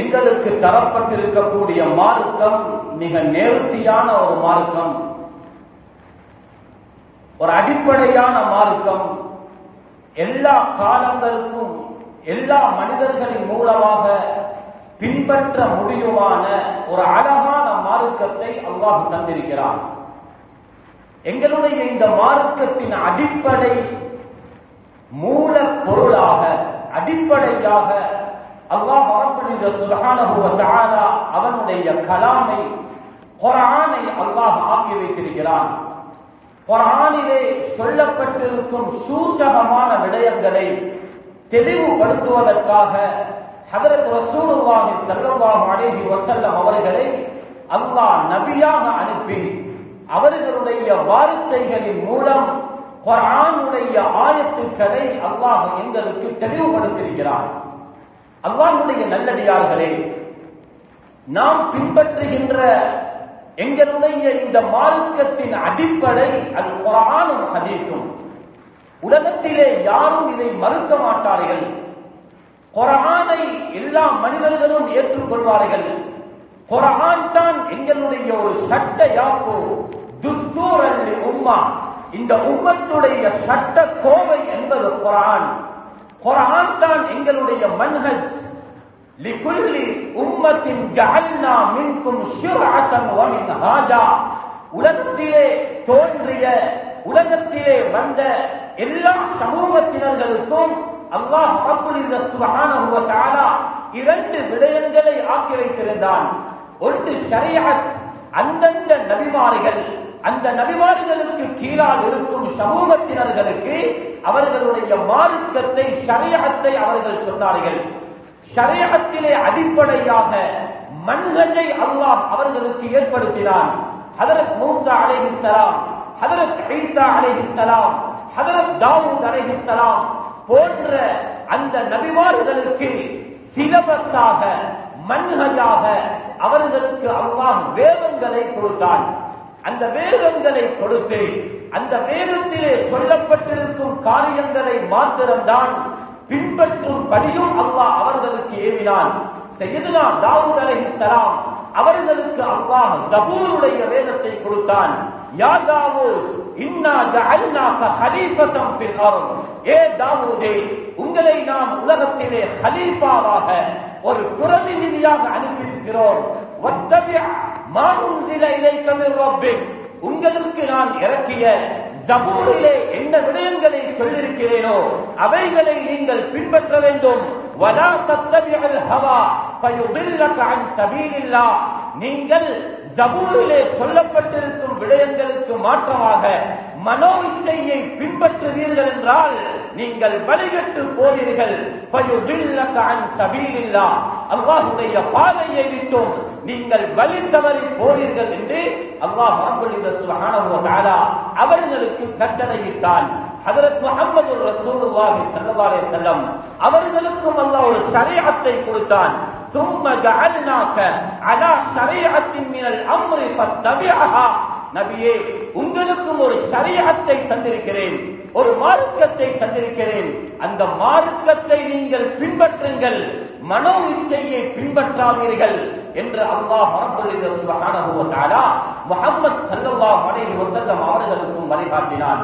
எங்களுக்கு தரப்பட்டிருக்கக்கூடிய மார்க்கம் மிக நேர்த்தியான ஒரு மார்க்கம். ஒரு அடிப்படையான மார்க்கம் எல்லா காலங்களுக்கும் எல்லா மனிதர்களின் மூலமாக பின்பற்ற முடியுமான ஒரு அழகான மார்க்கத்தை அல்லாஹ் தந்திருக்கிறான். எங்களுடைய இந்த மார்க்கத்தின் அடிப்படை மூல பொருளாக அடிப்படையாக அல்லாஹ் ரப்பல் சுப்ஹானஹு தஆலா அவனுடைய கலாமை குர்ஆனை அல்லாஹ் ஆக்கி வைத்திருக்கிறான். குர்ஆனிலே சொல்லப்பட்டிருக்கும் சூசகமான விடயங்களை தெளிவுபடுத்துவதற்காக ஹதரத் ரசூலுல்லாஹி ஸல்லல்லாஹு அலைஹி வஸல்லம் அவர்களை அல்லாஹ் நபியாக அனுப்பி அவர்களுடைய வார்த்தைகளின் மூலம் குர்ஆனுடைய ஆயத்துக்களை அல்லாஹ் எங்களுக்கு தெளிவுபடுத்தியிருக்கிறார் அல்லாஹுடைய நல்லடியார்களே நாம் பின்பற்றுகின்ற எங்களுடைய இந்த மார்க்கத்தின் அடிப்படை அது குரானும் ஹதீஸும். உலகத்திலே யாரும் இதை மறுக்க மாட்டார்கள். குரானை எல்லா மனிதர்களும் ஏற்றுக்கொள்வார்கள். குரான் தான் எங்களுடைய ஒரு சட்ட யாப்பு துஸ்தூர் அல்லி உம்மா. இந்த உம்மத்துடைய சட்ட கோவை என்பது குரான் குரான் தான் எங்களுடைய மன்ஹஜ். லிகுல்லி உம்மத்தின் ஜஅல்னா மின்கும் ஷிர்அத்தன் வ மின்ஹாஜா உலகத்திலே தோன்றிய உலகத்திலே வந்த எல்லா சமூகத்தினர்களுக்கும் அல்லாஹ் ரப்புல் இஸ்ஸத் சுப்ஹானஹு வ தஆலா இரண்டு விடயங்களை ஆக்கி வைத்திருந்தான். ஒன்று ஷரியத் அந்தந்த நபிமார்கள். அந்த நபிமார்களுக்கு கீழால் இருக்கும் சமூகத்தினர்களுக்கு அவர்களுடைய மார்க்கத்தை ஷரியத்தை அவர்கள் சொன்னார்கள். ஷரியத்திலே அடிப்படையாக மன்ஹஜை அல்லாஹ் அவர்களுக்கு ஏற்படுத்தினான். ஹதரத் மூசா அலைஹிஸ்ஸலாம் ஹதரத் ஈசா சலாம் ஹதரத் தாவூத் அலைஹிஸ்ஸலாம் போன்ற அந்த நபிமார்களுக்கு சிலபஸாக மன்ஹஜாக அவர்களுக்கு அல்லாஹ் வேதங்களை கொடுத்தான். அந்த வேதங்களை கொடுத்து அந்த வேதத்திலே சொல்லப்பட்டிருக்கும் காரியங்களை மாத்திரம்தான் பின்பற்றும் படியும் அல்லாஹ் அவர்களுக்கு ஏவினான். செய்யதுனா தாவூத் சலாம் அவர்களுக்கு அல்லாஹ் ஜபூருடைய வேதத்தை கொடுத்தான். யா தாவூத் இன்னா ஜஅல்னாக ஹலீஃபதம் ஃபில் அர்த். ஏ தாவூதே உங்களை நாம் உலகத்திலே ஹலீஃபாவாக ஒரு பிரதிநிதியாக அனுப்பியிருக்கிறோம். வத்தபி மா உன்சில இலைக்க மின் ரப்பிக். உங்களுக்கு நான் இறக்கிய ஜபூரிலே என்ன விடயங்களை சொல்லியிருக்கிறேனோ அவைகளை நீங்கள் பின்பற்ற வேண்டும். வலா தத்தபிஅல் ஹவா ஃபயுதில்லக அன் சபீலில்லாஹ். நீங்கள் ஜபூரிலே சொல்லப்பட்டிருக்கும் விடயங்களுக்கு மாற்றமாக மனோ இச்சையை பின்பற்றுவீர்கள் என்றால் நீங்கள் வழிகட்டு போவீர்கள். அல்லாஹுடைய பாதையை விட்டும் நீங்கள் வழி தவறி போவீர்கள் என்று அல்லாஹ் ரப்பல் அவர்களுக்கு கட்டளையிட்டான். ஹதரத் முகமது ரசூலுல்லாஹி ஸல்லல்லாஹு அலைஹி வஸல்லம் அவர்களுக்கும் அல்லாஹ் ஒரு ஷரீஅத்தை கொடுத்தான். ثم جعلناك على شريعة من الأمر فاتبعها நபியே உங்களுக்கும் ஒரு ஷரீஅத்தை தந்திருக்கிறேன் ஒரு மார்க்கத்தை தந்திருக்கிறேன் அந்த மார்க்கத்தை நீங்கள் பின்பற்றுங்கள் மனோ இச்சையை பின்பற்றாதீர்கள் என்று அல்லாஹ் ரப்பல் இஸ்ஸத் சுப்ஹானஹு வ தஆலா முஹம்மது ஸல்லல்லாஹு அலைஹி வஸல்லம் அவர்களுக்கும் வழிகாட்டினான்